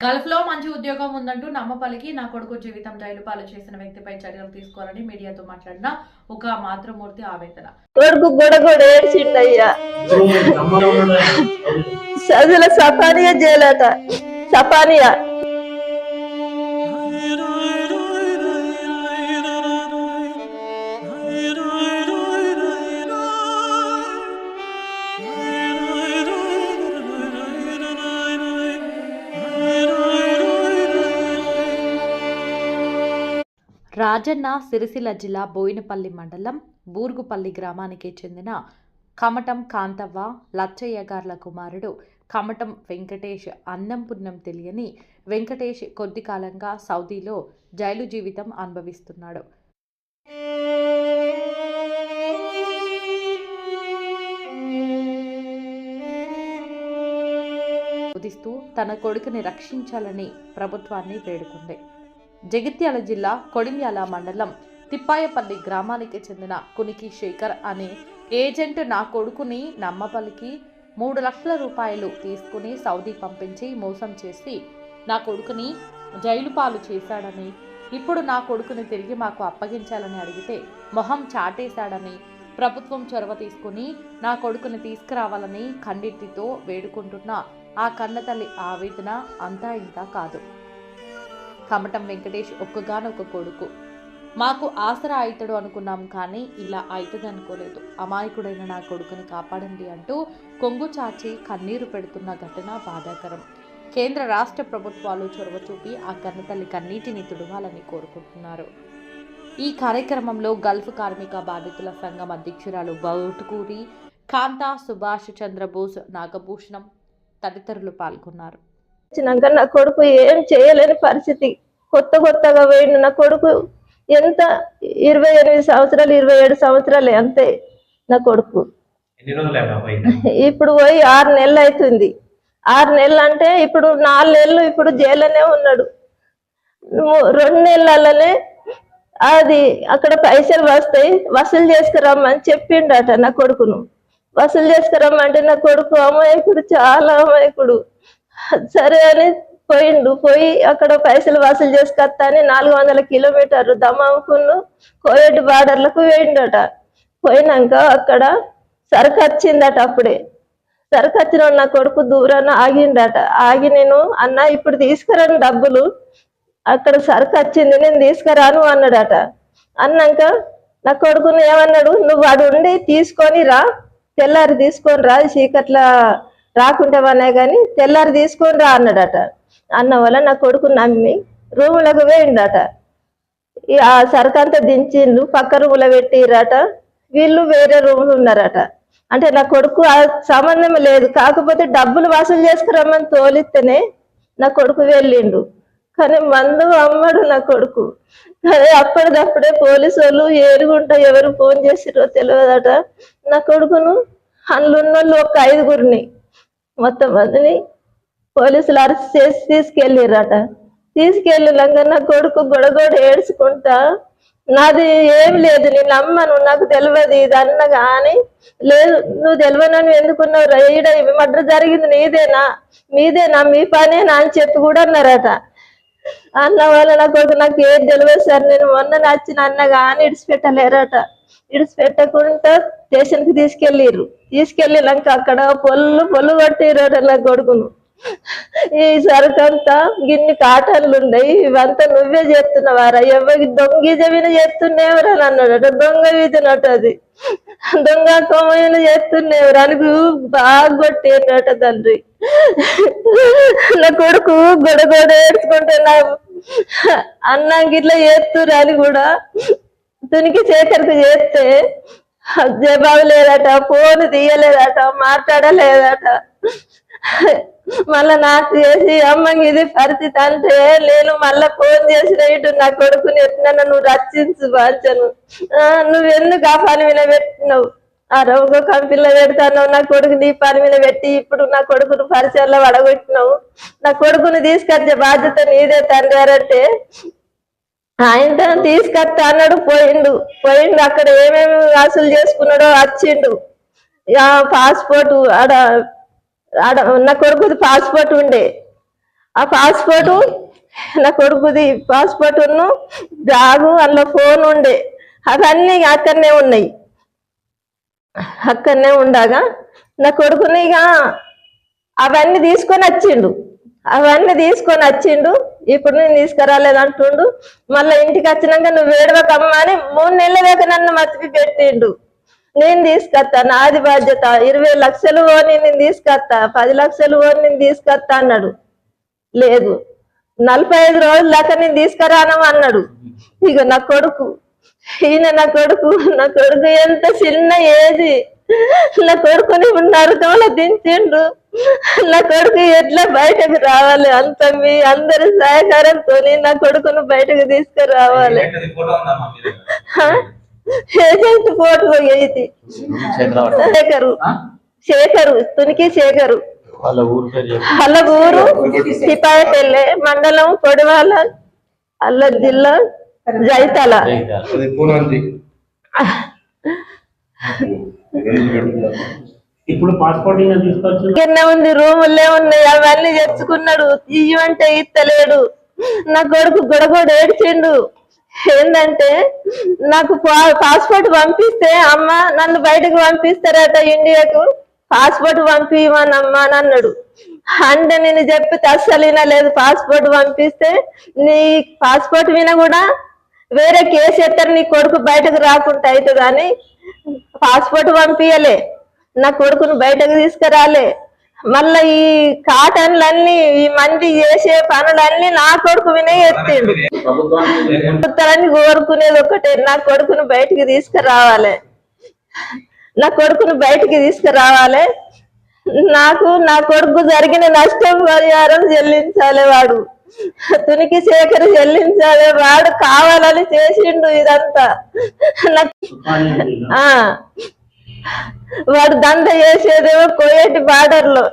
గల్ఫ్లో మంచి ఉద్యోగం ఉందంటూ నమ్మపలికి నా కొడుకు జీవితం జైలు పాలు చేసిన వ్యక్తిపై చర్యలు తీసుకోవాలని మీడియాతో మాట్లాడిన ఒక మాతృమూర్తి ఆవేదన. కొడుకు గొడగొడ ఏడ్చిండయ్యా సదుల సఫానియా జైలట. సఫానియా రాజన్న సిరిసిల్ల జిల్లా బోయినపల్లి మండలం బూర్గుపల్లి గ్రామానికి చెందిన కమటం కాంతవ్వ లచ్చయ్య గార్ల కుమారుడు కమటం వెంకటేష్ అన్నం పుణ్యం తెలియని వెంకటేష్ కొద్ది కాలంగా సౌదీలో జైలు జీవితం అనుభవిస్తున్నాడు. ఉదిస్తూ తన కొడుకుని రక్షించాలని ప్రభుత్వాన్ని వేడుకుంది. జగిత్యాల జిల్లా కొడిమ్యాల మండలం తిప్పాయపల్లి గ్రామానికి చెందిన కునికి శేఖర్ అనే ఏజెంట్ నా కొడుకుని నమ్మపలికి మూడు లక్షల రూపాయలు తీసుకుని సౌదీ పంపించి మోసం చేసి నా కొడుకుని జైలు పాలు చేశాడని ఇప్పుడు నా కొడుకుని తిరిగి మాకు అప్పగించాలని అడిగితే మొహం చాటేశాడని ప్రభుత్వం చొరవ తీసుకుని నా కొడుకుని తీసుకురావాలని ఖండితితో వేడుకుంటున్న ఆ కన్నతల్లి ఆవేదన అంతా ఇంకా కాదు. కమటం వెంకటేష్ ఒక్కగానొక్క కొడుకు. మాకు ఆసరా అవుతాడు అనుకున్నాం కానీ ఇలా అవుతుంది అనుకోలేదు అమాయకుడైన నా కొడుకుని కాపాడండి అంటూ కొంగు చాచి కన్నీరు పెడుతున్న ఘటన బాధాకరం. కేంద్ర రాష్ట్ర ప్రభుత్వాలు చొరవ చూపి ఆ కన్నతల్లి కన్నీటిని తుడవాలని కోరుకుంటున్నారు. ఈ కార్యక్రమంలో గల్ఫ్ కార్మిక బాధితుల సంఘం అధ్యక్షురాలు బౌటుకూరి కాంతా సుభాష్ చంద్రబోస్ నాగభూషణం తదితరులు పాల్గొన్నారు. వచ్చినాక నా కొడుకు ఏం చేయలేని పరిస్థితి. కొత్త కొత్తగా పోయిండు నా కొడుకు ఎంత? ఇరవై ఎనిమిది సంవత్సరాలు ఇరవై ఏడు సంవత్సరాలు అంతే నా కొడుకు. ఇప్పుడు పోయి ఆరు నెలలు అవుతుంది. ఆరు నెలలు అంటే ఇప్పుడు నాలుగు నెలలు ఇప్పుడు జైల్లోనే ఉన్నాడు. రెండు నెలలనే అది అక్కడ పైసలు వస్తాయి. వసూలు చేసుకురమ్మని చెప్పిండట నా కొడుకును. వసూలు చేసుకురమ్మంటే నా కొడుకు అమాయకుడు చాలా అమాయకుడు. సరే అని పోయిండు. పోయి అక్కడ పైసలు వసూలు చేసుకొస్తా అని నాలుగు వందల కిలోమీటర్లు దమాముకును కోయట్ బార్డర్లకు పోయిండట పోయినాక అక్కడ సరుకు వచ్చిందట అప్పుడే. సరుకు వచ్చిన నా కొడుకు దూరాన ఆగిండట. ఆగి నేను అన్న ఇప్పుడు తీసుకురాను డబ్బులు. అక్కడ సరుకు వచ్చింది నేను తీసుకురాను అన్నాడట. అన్నాక నా కొడుకుని ఏమన్నాడు? నువ్వు వాడు ఉండి తీసుకొని రా. తెల్లారి తీసుకొని రా చీకట్ల రాకుంటావనే కానీ తెల్లారి తీసుకొని రా అన్నాడట. అన్న వల్ల నా కొడుకు నమ్మి రూములకు వేయండట ఆ సరుకు అంతా దించిండు పక్క రూములో పెట్టిరట వీళ్ళు వేరే రూములు ఉన్నారట. అంటే నా కొడుకు ఆ సంబంధం లేదు. కాకపోతే డబ్బులు వసూలు చేసుకురమ్మని తోలిస్తేనే నా కొడుకు వెళ్ళిండు. కానీ మందు అమ్మడు నా కొడుకు. కానీ అప్పటిదప్పుడే పోలీసు వాళ్ళు ఏరుగుంటా ఎవరు ఫోన్ చేసిరో తెలియదట నా కొడుకును అందులో ఒక ఐదుగురిని మొత్తం మందిని పోలీసులు అరెస్ట్ చేసి తీసుకెళ్ళిరట తీసుకెళ్ళినాక నా కొడుకు గొడగొడ ఏడ్చుకుంటా నాది ఏం లేదు నేను నమ్మను నాకు తెలియదు ఇది అన్న కానీ లేదు నువ్వు తెలియనని ఎందుకున్నావు రైడ మడ్ర జరిగింది నీదేనా? మీదేనా? మీ పనేనా? అని చెప్పి కూడా అన్నారట. అన్న వాళ్ళ నా కొడుకు నాకు ఏం తెలియదు సార్ నేను మొన్న నచ్చిన అన్న కానీ ఇడిచిపెట్టలేరట. ఇడిచిపెట్టకుండా స్టేషన్కి తీసుకెళ్ళిర్రు. తీసుకెళ్ళినాక అక్కడ పొల్లు పొల్లు కొట్టిరట నా కొడుకును. ఈ సరుకంతా గిన్ని కాటన్లు ఉండయి ఇవంతా నువ్వే చేస్తున్నావారా? ఎవరికి దొంగ జమీన చేస్తున్నావురా అని అన్నాడట దొంగ వీధినట్టు అది. దొంగ కొమ్మైన చేస్తున్నావురా? అని బాగా కొట్టిండట తండ్రి. నా కొడుకు గొడగొడ ఏడ్చుకుంటే నా అన్నం గిట్లా చేస్తురా అని కూడా. తునికి చేకరికి చేస్తే జవాబు లేదట ఫోన్ తీయలేదట మాట్లాడలేదట. మళ్ళా నాకు చేసి అమ్మ ఇది పరిస్థితి అంటే నేను మళ్ళా ఫోన్ చేసిన ఇటు నా కొడుకుని ఎట్లా నువ్వు రచించు బాంచను ఆ, నువ్వు ఎందుకు ఆ పని మీద పెట్టినావు? ఆ రవ్వ కంపెనీలో పెడతాను నా కొడుకు నీ పని మీద పెట్టి ఇప్పుడు నా కొడుకును పరిచయంలో వడగొట్టినావు. నా కొడుకుని తీసుకొచ్చే బాధ్యత నీదే తండ్రి అంటే ఆయన తీసుకొస్తా అన్నాడు పోయిండు. పోయిండు అక్కడ ఏమేమి వసూలు చేసుకున్నాడో వచ్చిండు ఇక పాస్పోర్ట్ ఆడ ఆడ నా కొడుకుది పాస్పోర్ట్ ఉండే. ఆ పాస్పోర్టు నా కొడుకుది పాస్పోర్ట్ ఉన్న బ్యాగు అందులో ఫోన్ ఉండే. అవన్నీ అక్కడనే ఉన్నాయి. అక్కడనే ఉండగా నా కొడుకుని ఇక అవన్నీ తీసుకొని వచ్చిండు అవన్నీ తీసుకొని వచ్చిండు ఇప్పుడు నేను తీసుకురాలేదు అంటుండు మళ్ళీ ఇంటికి వచ్చినాక నువ్వు వేడవకమ్మ అని మూడు నెలల దాకా నన్ను మతికి పెట్టిండు. నేను తీసుకొస్తా నాది బాధ్యత. ఇరవై లక్షలు ఓని నేను తీసుకొస్తా పది లక్షలు ఓని నేను తీసుకొస్తా అన్నాడు. లేదు నలభై ఐదు రోజుల దాకా నేను తీసుకురాను అన్నాడు. ఇక నా కొడుకు ఈయన నా కొడుకు నా కొడుకు ఎంత చిన్న ఏది నా కొడుకుని నరకంలో దించిండు నా కొడుకు ఎట్లా బయటకు రావాలి? అంత మీ అందరి సహకారంతో నా కొడుకును బయటకు తీసుకురావాలి? ఏజెంట్ ఫోటో ఇది శేఖరు? శేఖరు తునికి శేఖరు. వాళ్ళ ఊరు సిపాయిపల్లె మండలం కొడివాల అల్ల జిల్లా జైతాల. ఇప్పుడు పాస్పోర్ట్ ఇంకా ఉంది రూములే ఉన్నాయి అవన్నీ తెచ్చుకున్నాడు. ఇయ్యమంటే ఇత్తలేడు. నా కొడుకు గొడగొడ ఏడ్చిండు. ఏంటంటే నాకు పాస్పోర్ట్ పంపిస్తే అమ్మ నన్ను బయటకు పంపిస్తారట ఇండియాకు. పాస్పోర్ట్ పంపిమనమ్మా అని అన్నాడు. అంటే నేను చెప్పితే అస్సలు వినలేదు. పాస్పోర్ట్ పంపిస్తే నీ పాస్పోర్ట్ విన కూడా వేరే కేసు ఎత్తారు నీ కొడుకు బయటకు రాకుండా అవుతుంది అని పాస్పోర్ట్ పంపించలే నా కొడుకును బయటకు తీసుకురాలే. మళ్ళా ఈ కాటన్లన్నీ ఈ మంది చేసే పనులన్నీ నా కొడుకు వినే ఎత్తిండు. ప్రభుత్వాన్ని కోరుకునేది ఒకటే నా కొడుకును బయటికి తీసుకురావాలి. నా కొడుకును బయటికి తీసుకురావాలి. నాకు నా కొడుకు జరిగిన నష్టం పరిహారం చెల్లించాలి వాడు. తునికి శేఖర్ చెల్లించాలి వాడు కావాలని చేసిండు ఇదంతా. ఆ. వాడు దంద చేసేదేమో కోయేటి బార్డర్లో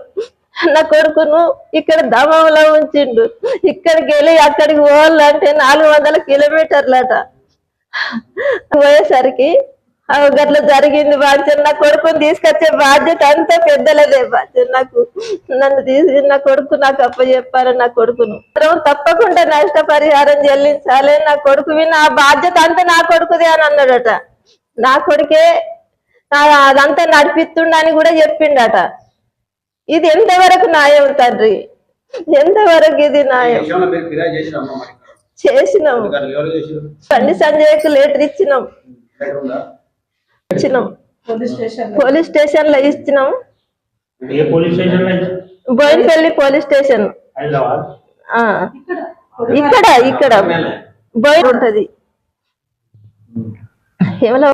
నా కొడుకును ఇక్కడ దమంలో ఉంచిండు. ఇక్కడికి వెళ్ళి అక్కడికి పోవాలంటే నాలుగు వందల కిలోమీటర్లట. పోయేసరికి గట్ల జరిగింది. బాధ్యత నా కొడుకుని తీసుకొచ్చే బాధ్యత అంతా పెద్దలదే. బాధ్యత నాకు నన్ను తీసి నా కొడుకు నాకు అప్ప చెప్పారు నా కొడుకును. తప్పకుండా నష్టపరిహారం చెల్లించాలి. నా కొడుకు విన్న ఆ బాధ్యత అంతా నా కొడుకుదే అని అన్నాడట. నా కొడుకే నా- అదంతా నడిపిస్తుండని కూడా చెప్పిండట. ఇది ఎంతవరకు న్యాయం తండ్రి? ఎంతవరకు ఇది న్యాయం? చేసినాం. బండి సంజయ్కు లెటర్ ఇచ్చినాం. ఇచ్చినాం. పోలీస్ స్టేషన్లో. ఇచ్చినాం. Boinapalli police station. ఇక్కడ. ఇక్కడ బోయిన ఉంటది. ఎవరో